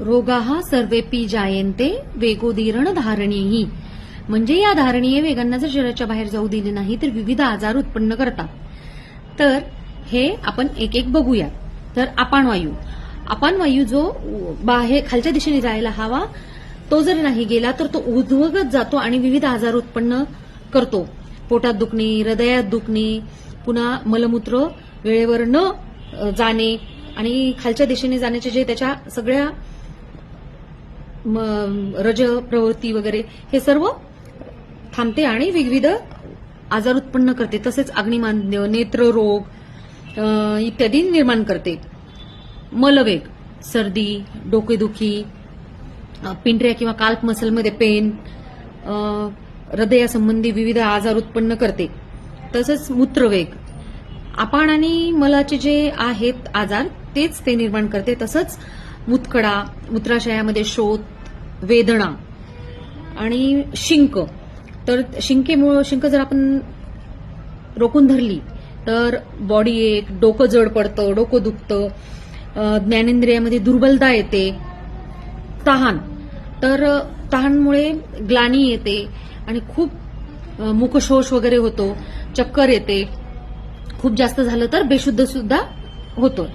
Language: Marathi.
रोगाहा सर्वेपी जायंते वेगोदीरण धारणीही म्हणजे या धारणीय वेगांना जर शरीराच्या बाहेर जाऊ दिले नाही तर विविध आजार उत्पन्न करतात. तर हे आपण एक एक बघूया तर अपानवायू वायू वायू जो बाहेर खालच्या दिशेने जायला हवा तो जर नाही गेला तर तो उद्वगत जातो आणि विविध आजार उत्पन्न करतो. पोटात दुखणे हृदयात दुखणे पुन्हा मलमूत्र वेळेवर न जाणे आणि खालच्या दिशेने जाण्याचे जे त्याच्या सगळ्या रज प्रवृत्ती वगैरे हे सर्व थांबते आणि विविध आजार उत्पन्न करते. तसेच अग्निमान्य नेत्ररोग रोग इत्यादी निर्माण करते. मलवेग सर्दी डोकेदुखी पिंढऱ्या किंवा काल्प मसलमध्ये पेन हृदयासंबंधी विविध आजार उत्पन्न करते. तसंच मूत्रवेग. आपण आणि मलाचे जे आहेत आजार तेच ते निर्माण करते. तसंच मुतखडा मूत्राशयामध्ये शोध वेदना आणि शिंक. तर शिंकेमुळं शिंक जर आपण रोखून धरली तर बॉडी एक डोकं जड पडतं डोकं दुखतं ज्ञानेंद्रियामध्ये दुर्बलता येते तहान. तर तहानमुळे ग्लानी येते आणि खूप मुखशोष वगैरे होतो चक्कर येते. खूप जास्त झालं तर बेशुद्ध सुद्धा होतो